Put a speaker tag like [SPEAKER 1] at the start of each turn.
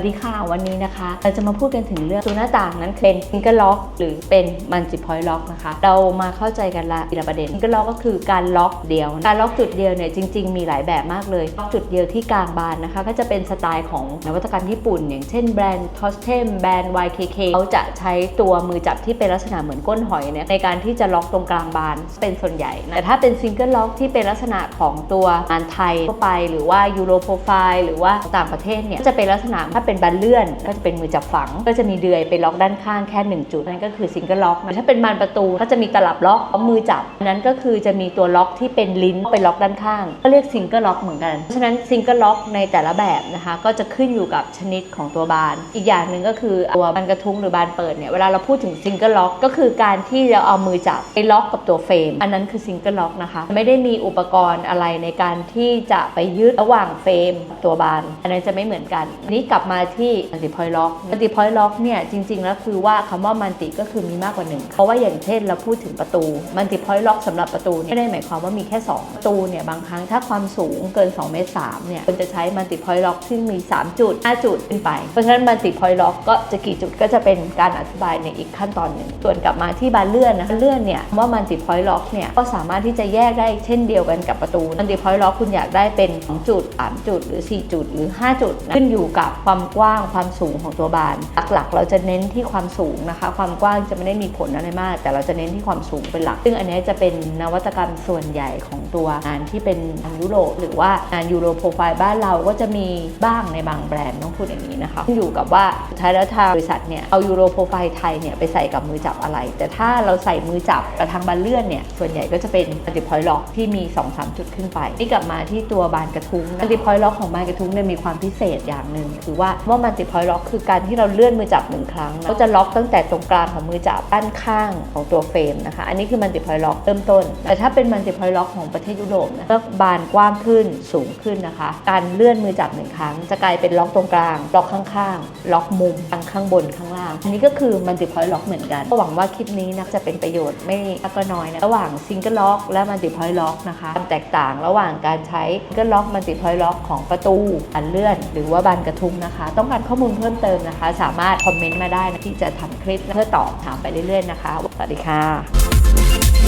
[SPEAKER 1] สวัสดีค่ะวันนี้นะคะ เราจะมาพูดกันถึงเรื่องตัวหน้าต่างนั้นเป็น single lock หรือเป็น multi point lock นะคะ เรามาเข้าใจกันละทีละประเด็น single lock ก็คือการล็อกเดียว การล็อกจุดเดียวเนี่ยจริง ๆ มีหลายแบบมากเลยล็อกจุดเดียวที่กลางบานนะคะ ก็จะเป็นสไตล์ของนวัตกรรมญี่ปุ่น อย่างเช่นแบรนด์ Tostem แบรนด์ YKK เขาจะใช้ตัวมือจับที่เป็นลักษณะเหมือนก้นหอยเนี่ยในการที่จะล็อกตรงกลางบานเป็นส่วนใหญ่แต่ถ้าเป็น single lock ที่เป็นลักษณะของตัวงานไทยทั่วไป หรือว่ายูโรโปรไฟล์หรือว่าต่างประเทศเนี่ยจะเป็นลักษณะถ้าเป็นบานเลื่อนก็จะเป็นมือจับฝัง ก็จะมีเดือยไปล็อกด้านข้างแค่1จุดนั่นก็คือซิงเกิลล็อกถ้าเป็นบานประตูก็จะมีตลับล็อกมือจับนั้นก็คือจะมีตัวล็อกที่เป็นลิ้นไปล็อกด้านข้าง ก็เรียกซิงเกิลล็อกเหมือนกันเพราะฉะนั้นซิงเกิลล็อกในแต่ละแบบนะคะก็จะขึ้นอยู่กับชนิดของตัวบาน อีกอย่างหนึ่งก็คือตัวบานกระทุ้งหรือบานเปิดเนี่ยเวลาเราพูดถึงซิงเกิลล็อกก็คือการที่เราเอามือจับไปล็อกกับตัวเฟรมอันนั้นคือซิงเกิลล็อกนะคะไม่ได้มีอุปกรณ์อะไรในการที่จะไปยืดระหว่างเฟรมตัวบาน อันนั้นจะไม่เหมือนกันนี้กลับมาที่มัลติพอยต์ล็อกมัลติพอยต์ล็อกเนี่ยจริง ๆ แล้วคือว่าคำว่ามันติก็คือมีมากกว่าหนึ่งเพราะว่าอย่างเช่นเราพูดถึงประตูมัลติพอยต์ล็อกสำหรับประตูเนี่ยไม่ได้หมายความว่ามีแค่ 2 ประตูเนี่ยบางครั้งถ้าความสูงเกิน2เมตร3เนี่ยควรจะใช้มัลติพอยต์ล็อกซึ่งมี 3 จุด 5 จุดขึ้นไป เพราะฉะนั้นมัลติพอยต์ล็อกก็จะกี่จุดก็จะเป็นการอธิบายในอีกขั้นตอนหนึ่งส่วนกลับมาที่บานเลื่อนนะเลื่อนเนี่ยคำว่ามัลติพอยต์ล็อกเนี่ยก็สามารถที่จะแยกได้เช่นเดียวกันกับประตูมัลติพอยต์ล็อกคุณอยากได้เป็น2จุด3จุดหรือ 4 จุดหรือ 5 จุดนะขึ้นอยู่กับความกว้างความสูงของตัวบาน หลักๆ เราจะเน้นที่ความสูงนะคะ ความกว้างจะไม่ได้มีผลอะไรมาก แต่เราจะเน้นที่ความสูงเป็นหลัก ซึ่งอันนี้จะเป็นนวัตกรรมส่วนใหญ่ของตัวงานที่เป็นงานยุโรปหรือว่างานยูโรโปรไฟล์บ้านเราก็จะมีบ้างในบางแบรนด์ต้องพูดอย่างนี้นะคะอยู่กับว่าสุดท้ายแล้วทางบริษัทเนี่ยเอายูโรโปรไฟล์ไทยเนี่ยไปใส่กับมือจับอะไร แต่ถ้าเราใส่มือจับกับทางบานเลื่อนเนี่ยส่วนใหญ่ก็จะเป็นมัลติพอยต์ล็อกที่มี 2-3 จุดขึ้นไปนี่กลับมาที่ตัวบานกระทุ้งมัลติพอยต์ล็อกของบานกระทุ้งเนี่ยมีความพิเศษอย่างหนึ่งคือว่าว่ามัลติพอยต์ล็อกคือการที่เราเลื่อนมือจับหนึ่งครั้งเขาจะล็อกตั้งแต่ตรงกลางของมือจับด้านข้างของตัวเฟรมนะคะ อันนี้คือมัลติพอยต์ล็อกเริ่มต้น แต่ถ้าเป็นมัลติพอยต์ล็อกของประเทศยุโรปนะก็บานกว้างขึ้นสูงขึ้นนะคะ การเลื่อนมือจับหนึ่งครั้ง จะกลายเป็นล็อกตรงกลาง ล็อกข้างๆ ล็อกมุมทางข้างบนข้างล่าง อันนี้ก็คือมัลติพอยต์ล็อกเหมือนกันก็หวังว่าคลิปนี้นะจะเป็นประโยชน์ไม่มากก็น้อยนะระหว่างซิงเกิลล็อกและมัลติพอยต์ล็อกนะคะความแตกต่างระหว่างการใช้ซิงเกิลล็อกมัลติพอยต์ล็อกของประตูอันเลื่อน หรือว่าบานกระทุ้งนะคะต้องการข้อมูลเพิ่มเติมนะคะ สามารถคอมเมนต์มาได้นะที่จะทำคลิปเพื่อตอบถามไปเรื่อยๆนะคะสวัสดีค่ะ